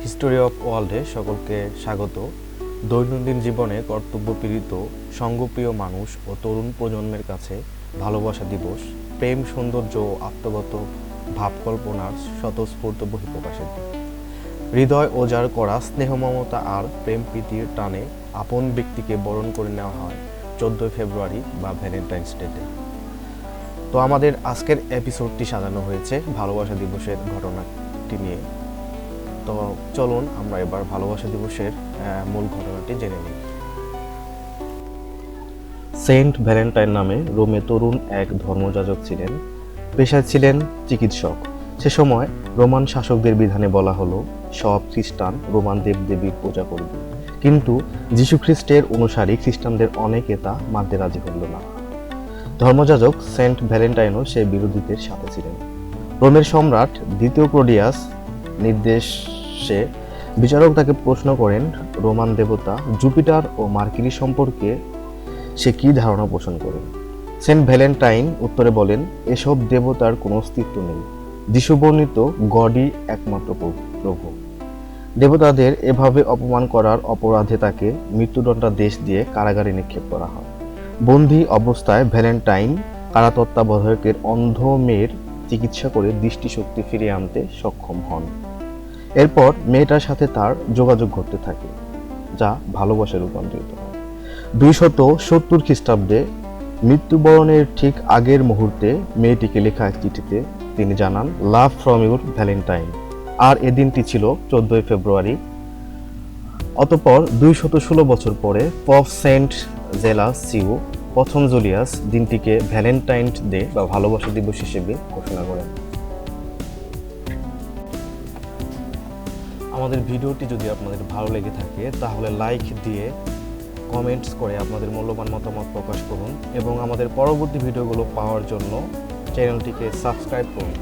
History of ওয়ার্ল্ডে সকলকে স্বাগত। দৈনন্দিন জীবনে কর্তব্যপীড়িত, সঙ্গপ্রিয় মানুষ ও তরুণ প্রজন্মের কাছে ভালোবাসা দিবস, প্রেম, সৌন্দর্য ও আত্মগত ভাবকল্পনার স্বতঃস্ফূর্ত বহিঃপ্রকাশের দিন। হৃদয় ওজাড় করা স্নেহ মমতা আর প্রেম প্রীতির টানে আপন ব্যক্তিকে বরণ করে নেওয়া হয় চোদ্দোই ফেব্রুয়ারি বা ভ্যালেন্টাইন্স ডেতে তো আমাদের আজকের এপিসোডটি সাজানো হয়েছে ভালোবাসা দিবসের ঘটনাটি নিয়ে। তো চলুন আমরা এবার ভালোবাসা দিবসের মূল ঘটনাটি জেনে নিই। সেন্ট ভ্যালেন্টাইন নামে রোমে তরুণ এক ধর্মযাজক ছিলেন। পেশায় ছিলেন চিকিৎসক। সে সময় রোমান শাসকদের বিধানে বলা হলো, সব খ্রিস্টান রোমান দেবদেবীর পূজা করবে। কিন্তু যীশুখ্রিস্টের অনুসারী খ্রিস্টানদের অনেকে তা মানতে রাজি হল না। ধর্মযাজক সেন্ট ভ্যালেন্টাইনও সে বিরোধীদের সাথে ছিলেন। রোমের সম্রাট দ্বিতীয় ক্লোডিয়াস নির্দেশে বিচারক তাকে প্রশ্ন করেন, রোমান দেবতা, জুপিটার ও মার্কিরি সম্পর্কে সে কী ধারণা পোষণ করে? সেন্ট ভ্যালেন্টাইন উত্তরে বলেন, এসব দেবতার কোনো অস্তিত্ব নেই। যিশুবর্ণিত গডই একমাত্র প্রভু- দেবতাদের এভাবে অপমান করার অপরাধে তাকে মৃত্যুদণ্ডাদেশ দিয়ে কারাগারে নিক্ষেপ করা হয়। বন্দি অবস্থায় ভ্যালেন্টাইন কারা অন্ধ মেয়ের চিকিৎসা করে দৃষ্টিশক্তি ফিরিয়ে আনতে সক্ষম হন। এরপর মেয়েটার সাথে তার যোগাযোগ ঘটতে থাকে, যা ভালোবাসায় রূপান্তরিত হয়। দুইশত সত্তর খ্রিস্টাব্দে মৃত্যুবরণের ঠিক আগের মুহূর্তে মেয়েটিকে লেখা এক চিঠিতে তিনি জানান, লাভ ফ্রম ইউর ভ্যালেন্টাইন। আর এ দিনটি ছিল চোদ্দই ফেব্রুয়ারি। অতপর দুইশত ষোলো বছর পরে পপ সেন্ট জেলাস সিও প্রথম জুলিয়াস দিনটিকে ভ্যালেন্টাইন ডে বা ভালোবাসা দিবস হিসেবে ঘোষণা করেন। আমাদের ভিডিওটি যদি আপনাদের ভালো লেগে থাকে, তাহলে লাইক দিয়ে কমেন্টস করে আপনাদের মূল্যবান মতামত প্রকাশ করুন এবং আমাদের পরবর্তী ভিডিওগুলো পাওয়ার জন্য চ্যানেলটিকে সাবস্ক্রাইব করুন।